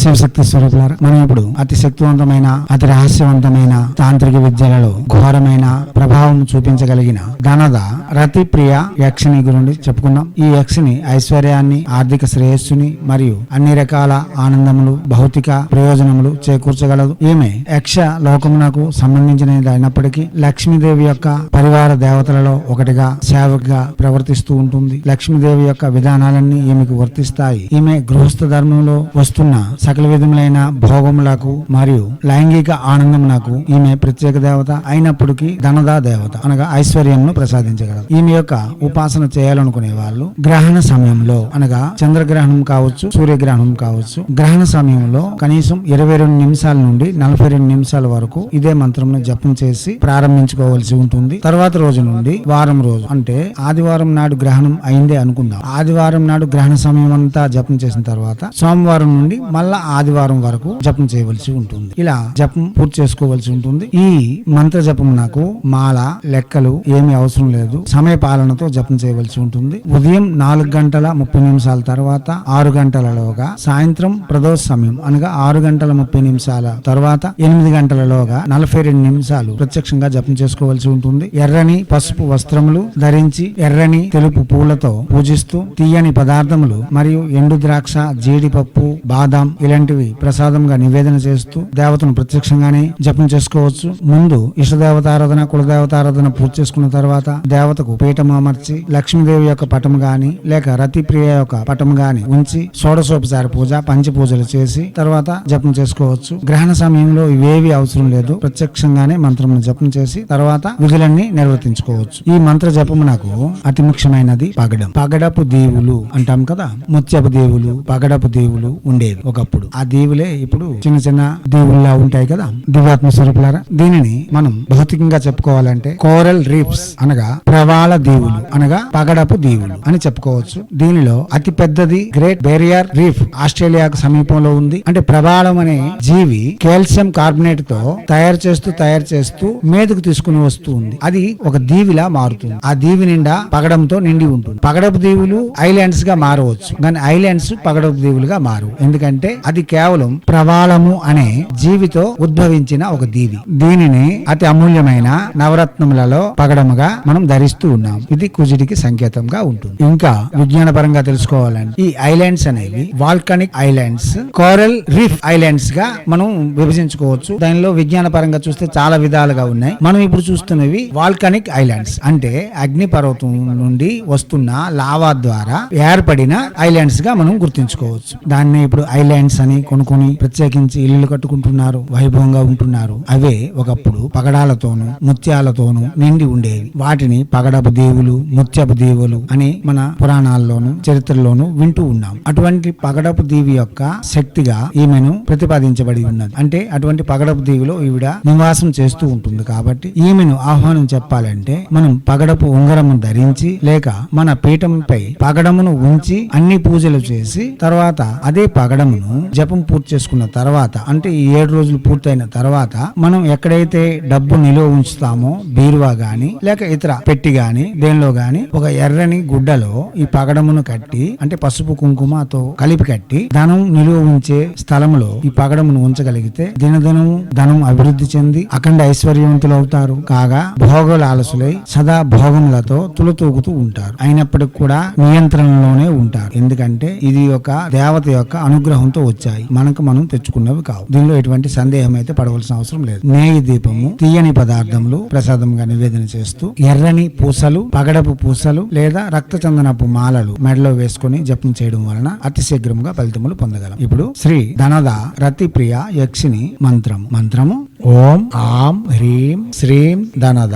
శివశక్తి స్వరూపులారా మనం ఇప్పుడు అతి శక్తివంతమైన అతి రహస్యవంతమైన తాంత్రిక విద్యలలో ఘోరమైన ప్రభావం చూపించగలిగిన ధనద రతి ప్రియ యక్షిని గురించి చెప్పుకున్నాం ఈ యక్షిని ఐశ్వర్యాన్ని ఆర్థిక శ్రేయస్సుని మరియు అన్ని రకాల ఆనందములు భౌతిక ప్రయోజనములు చేకూర్చగలదు. ఈమె యక్ష లోకమునకు సంబంధించినది అయినప్పటికీ లక్ష్మీదేవి యొక్క పరివార దేవతలలో ఒకటిగా సేవకుగా ప్రవర్తిస్తూ ఉంటుంది. లక్ష్మీదేవి యొక్క విధానాలన్నీ ఈమెకు వర్తిస్తాయి. ఈమె గృహస్థ ధర్మంలో వస్తున్న సకల విధములైన భోగములకు మరియు లైంగిక ఆనందమునకు ఈమె ప్రత్యేక దేవత అయినప్పటికీ ధనదా దేవత అనగా ఐశ్వర్యంను ప్రసాదించగలదు. ఈమె యొక్క ఉపాసన చేయాలనుకునే వాళ్ళు గ్రహణ సమయంలో అనగా చంద్రగ్రహణం కావచ్చు సూర్యగ్రహణం కావచ్చు గ్రహణ సమయంలో కనీసం ఇరవై రెండు నిమిషాల నుండి నలభై రెండు నిమిషాల వరకు ఇదే మంత్రంను జపం చేసి ప్రారంభించుకోవాల్సి ఉంటుంది. తర్వాత రోజు నుండి వారం రోజు అంటే ఆదివారం నాడు గ్రహణం అయిందే అనుకుందాం. ఆదివారం నాడు గ్రహణ సమయం అంతా జపం చేసిన తర్వాత సోమవారం నుండి మళ్ళా ఆదివారం వరకు జపం చేయవలసి ఉంటుంది. ఇలా జపం పూర్తి చేసుకోవలసి ఉంటుంది. ఈ మంత్ర జపం నాకు మాల లెక్కలు ఏమీ అవసరం లేదు. సమయ పాలనతో జపం చేయవలసి ఉంటుంది. ఉదయం నాలుగు గంటల ముప్పై నిమిషాల తర్వాత ఆరు గంటలలోగా సాయంత్రం ప్రదోష సమయం అనగా ఆరు గంటల ముప్పై నిమిషాల తర్వాత ఎనిమిది గంటలలోగా నలభై రెండు నిమిషాలు ప్రత్యక్షంగా జపం చేసుకోవాల్సి ఉంటుంది. ఎర్రని పసుపు వస్త్రములు ధరించి ఎర్రని తెలుపు పూలతో పూజిస్తూ తీయని పదార్థములు మరియు ఎండు ద్రాక్ష జీడిపప్పు బాదం ఇలాంటివి ప్రసాదంగా నివేదన చేస్తూ దేవతను ప్రత్యక్షంగానే జపం చేసుకోవచ్చు. ముందు ఇష్టదేవతారాధన కులదేవతారాధన పూర్తి చేసుకున్న తర్వాత దేవతకు పీఠం అమర్చి లక్ష్మీదేవి యొక్క పటం గాని లేక రతిప్రియ యొక్క పటం గాని ఉంచి షోడశోపచార పూజ పంచ పూజలు చేసి తర్వాత జపం చేసుకోవచ్చు. గ్రహణ సమయంలో ఇవేవి అవసరం లేదు. ప్రత్యక్షంగానే మంత్రం జపం చేసి తర్వాత విధులన్నీ నిర్వర్తించుకోవచ్చు. ఈ మంత్ర జపము నాకు అతి ముఖ్యమైనది పగడం. పగడపు దేవులు అంటాం కదా? ముత్యపు దేవులు పగడపు దేవులు ఉండేవి. ఒకప్పుడు ఆ దేవులే ఇప్పుడు చిన్న చిన్న దేవుళ్ళ ఉంటాయి కదా దివ్యాత్మ స్వరూపులారా? దీనిని మనం భౌతికంగా చెప్పుకోవాలంటే కోరల్ రీఫ్స్ అనగా ప్రవాళ దేవులు అనగా పగడపు దేవులు అని చెప్పుకోవచ్చు. దీనిలో అతి పెద్దది గ్రేట్ బేరియర్ రీఫ్ ఆస్ట్రేలియాకు సమీపంలో ఉంది. అంటే ప్రవాళం అనే జీవి కాల్షియం కార్బోనేట్తో తయారు చేస్తూ తయారు చేస్తూ మీదకు తీసుకుని వస్తూ ఉంది. అది ఒక దీవిలా మారుతుంది. ఆ దీవి నిండా పగడంతో నిండి ఉంటుంది. పగడపు దీవులు ఐలాండ్స్గా మారవచ్చు. కానీ ఐలాండ్స్ పగడపు దీవులుగా మారు ఎందుకంటే అది కేవలం ప్రవాళము అనే జీవితో ఉద్భవించిన ఒక దీవి. దీనిని అతి అమూల్యమైన నవరత్నములలో పగడముగా మనం ధరిస్తూ ఉన్నాం. ఇది కుజుడికి సంకేతంగా ఉంటుంది. ఇంకా విజ్ఞాన పరంగా తెలుసుకోవాలంటే ఈ ఐలాండ్స్ అనేవి వాల్కనిక్ ఐలాండ్స్ కోరల్ రీఫ్ ఐలాండ్స్గా మనం విభజించుకోవచ్చు. దానిలో విజ్ఞాన పరంగా చూస్తే చాలా విధాలుగా ఉన్నాయి. మనం ఇప్పుడు చూస్తున్నవి వాల్కనిక్ ఐలాండ్స్. అంటే అగ్ని పర్వతం నుండి వస్తున్న లావా ద్వారా ఏర్పడిన ఐలాండ్స్గా మనం గుర్తించుకోవచ్చు. దాన్ని ఇప్పుడు ల్యాండ్స్ అని కొనుక్కొని ప్రత్యేకించి ఇల్లు కట్టుకుంటున్నారు వైభవంగా ఉంటున్నారు. అవే ఒకప్పుడు పగడాలతోనూ ముత్యాలతోనూ నిండి ఉండేవి. వాటిని పగడపు దేవులు ముత్యపు దేవులు అని మన పురాణాల్లోనూ చరిత్రలోనూ వింటూ ఉన్నాం. అటువంటి పగడపు దీవి యొక్క శక్తిగా ఈమెను ప్రతిపాదించబడి ఉన్నది. అంటే అటువంటి పగడపు దీవిలో ఈవిడ నివాసం చేస్తూ ఉంటుంది కాబట్టి ఈమెను ఆహ్వానం చెప్పాలంటే మనం పగడపు ఉంగరము ధరించి లేక మన పీఠంపై పగడమును ఉంచి అన్ని పూజలు చేసి తర్వాత అదే పగడమును జపం పూర్తి చేసుకున్న తర్వాత అంటే ఈ ఏడు రోజులు పూర్తయిన తర్వాత మనం ఎక్కడైతే డబ్బు నిలువ ఉంచుతామో బీరువా గాని లేక ఇతర పెట్టి గాని దేనిలో గాని ఒక ఎర్రని గుడ్డలో ఈ పగడమును కట్టి అంటే పసుపు కుంకుమతో కలిపి కట్టి ధనం నిలువ ఉంచే స్థలంలో ఈ పగడమును ఉంచగలిగితే దినదినం ధనం అభివృద్ధి చెంది అఖండ ఐశ్వర్యవంతులు అవుతారు. కాగా భోగలాలసులై సదా భోగములతో తులతూగుతూ ఉంటారు. అయినప్పటికి కూడా నియంత్రణలోనే ఉంటారు. ఎందుకంటే ఇది ఒక దేవత యొక్క అనుగ్రహంతో వచ్చాయి. మనకు మనం తెచ్చుకున్నవి కావు. దీనిలో ఎటువంటి సందేహం అయితే పడవలసిన అవసరం లేదు. నేయి దీపము తీయని పదార్థములు ప్రసాదంగా నివేదన చేస్తూ ఎర్రని పూసలు పగడపు పూసలు లేదా రక్త చందనపు మాలలు మెడలో వేసుకొని జపం చేయడం వలన అతి శీఘ్రంగా ఫలితములు పొందగలం. ఇప్పుడు శ్రీ ధనద రతి ప్రియ యక్షిని మంత్రం మంత్రము ఓం ఆం హ్రీం శ్రీం ధనద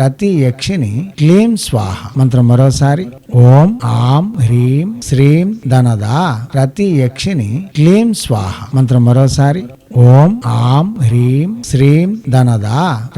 రతి యక్షిని క్లీం స్వాహ. మంత్రం మరోసారి. ఓం ఆం హ్రీం శ్రీం ధనద రతి యక్షిని క్లీం స్వాహ. మంత్రం మరోసారి. ఓం ఆం హ్రీం శ్రీం ధనద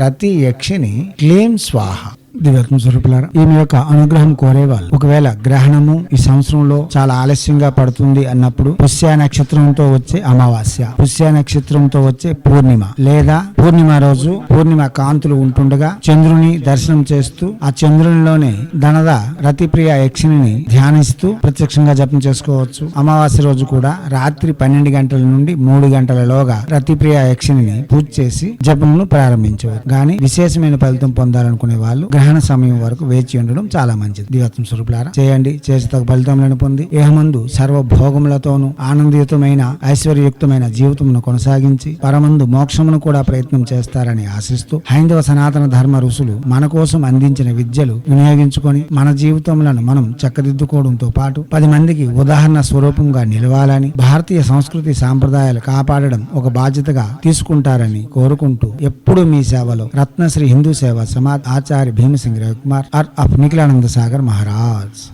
రతి యక్షిని క్లీం స్వాహ. దివ్యాత్మ స్వరూపులారా ఈమె యొక్క అనుగ్రహం కోరేవాళ్ళు. ఒకవేళ గ్రహణము ఈ సంవత్సరంలో చాలా ఆలస్యంగా పడుతుంది అన్నప్పుడు పుష్య నక్షత్రంతో వచ్చే అమావాస్య పుష్య నక్షత్రంతో వచ్చే పూర్ణిమ లేదా పూర్ణిమ రోజు పూర్ణిమ కాంతులు ఉంటుండగా చంద్రుని దర్శనం చేస్తూ ఆ చంద్రునిలోనే ధనద రతిప్రియ యక్షిని ధ్యానిస్తూ ప్రత్యక్షంగా జపం చేసుకోవచ్చు. అమావాస్య రోజు కూడా రాత్రి పన్నెండు గంటల నుండి మూడు గంటలలోగా రతిప్రియ యక్షిని పూజ చేసి జపమును ప్రారంభించవచ్చు. గాని విశేషమైన ఫలితం పొందాలనుకునే వాళ్ళు గ్రహణ సమయం వరకు వేచి ఉండడం చాలా మంచిది. దివత్వం స్వరూపులారా చేయండి. చేసి తగ్గ ఫలితములను పొంది ఏహమందు సర్వ భోగములతోనూ ఆనందయుతమైన ఐశ్వర్యయుక్తమైన జీవితమును కొనసాగించి పరమందు మోక్షమును కూడా ప్రయత్నం చేస్తారని ఆశిస్తూ హైందవ సనాతన ధర్మ ఋషులు మన కోసం అందించిన విద్యలు వినియోగించుకొని మన జీవితములను మనం చక్కదిద్దుకోవడంతో పాటు పది మందికి ఉదాహరణ స్వరూపంగా నిలవాలని భారతీయ సంస్కృతి సాంప్రదాయాలు కాపాడడం ఒక బాధ్యతగా తీసుకుంటారని కోరుకుంటూ ఎప్పుడు మీ సేవలో రత్నశ్రీ హిందూ సేవ సమాజ్ ఆచార్య सिंह कुमार और अपने के आनंद सागर महाराज